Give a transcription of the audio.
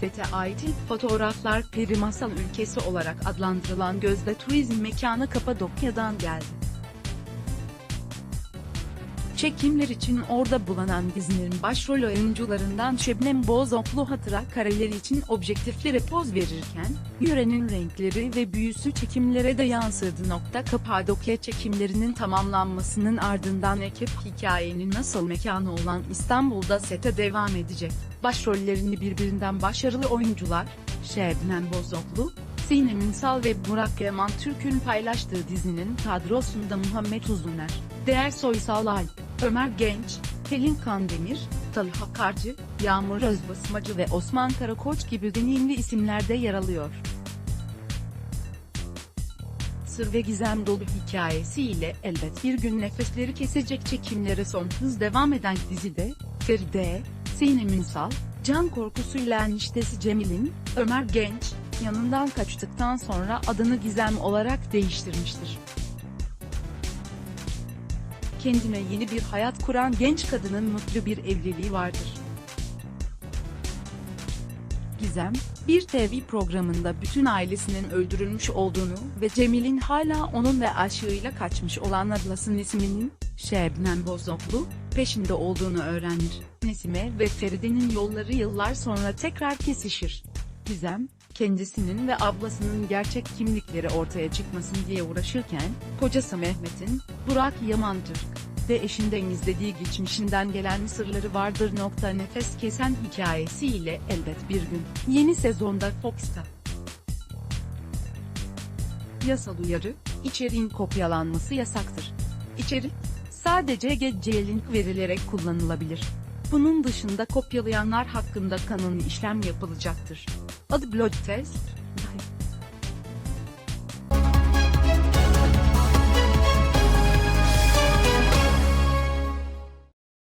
Sete ait ilk fotoğraflar peri masal ülkesi olarak adlandırılan gözde turizm mekanı Kapadokya'dan geldi. Çekimler için orada bulunan dizinin başrol oyuncularından Şebnem Bozoklu hatıra kareleri için objektiflere poz verirken, yörenin renkleri ve büyüsü çekimlere de yansıdı. Nokta Kapadokya çekimlerinin tamamlanmasının ardından ekip hikayenin nasıl mekanı olan İstanbul'da sete devam edecek. Başrollerini birbirinden başarılı oyuncular, Şebnem Bozoklu, Sinem Ünsal ve Burak Yaman Türk'ün paylaştığı dizinin kadrosunda Muhammed Uzuner, Değer Soysal Alp, Ömer Genç, Pelin Kandemir, Talha Karcı, Yağmur Özbasmacı ve Osman Karakoç gibi deneyimli isimler de yer alıyor. Sır ve gizem dolu hikayesiyle elbet bir gün nefesleri kesecek çekimlere son hız devam eden dizide, Feride, Sinem Ünsal, can korkusuyla eniştesi Cemil'in, Ömer Genç, yanından kaçtıktan sonra adını Gizem olarak değiştirmiştir. Kendine yeni bir hayat kuran genç kadının mutlu bir evliliği vardır. Gizem, bir TV programında bütün ailesinin öldürülmüş olduğunu ve Cemil'in hala onun ve aşığıyla kaçmış olan ablasının isminin, Şebnem Bozoklu, peşinde olduğunu öğrenir. Nesime ve Feride'nin yolları yıllar sonra tekrar kesişir. Gizem, kendisinin ve ablasının gerçek kimlikleri ortaya çıkmasın diye uğraşırken, kocası Mehmet'in, Burak Yaman Türk ve eşinden izlediği geçmişinden gelen sırları vardır. Nokta nefes kesen hikayesiyle elbet bir gün, yeni sezonda Fox'ta. Yasal uyarı, içeriğin kopyalanması yasaktır. İçerik, sadece gece link verilerek kullanılabilir. Bunun dışında kopyalayanlar hakkında kanuni işlem yapılacaktır. Adı Blood Test,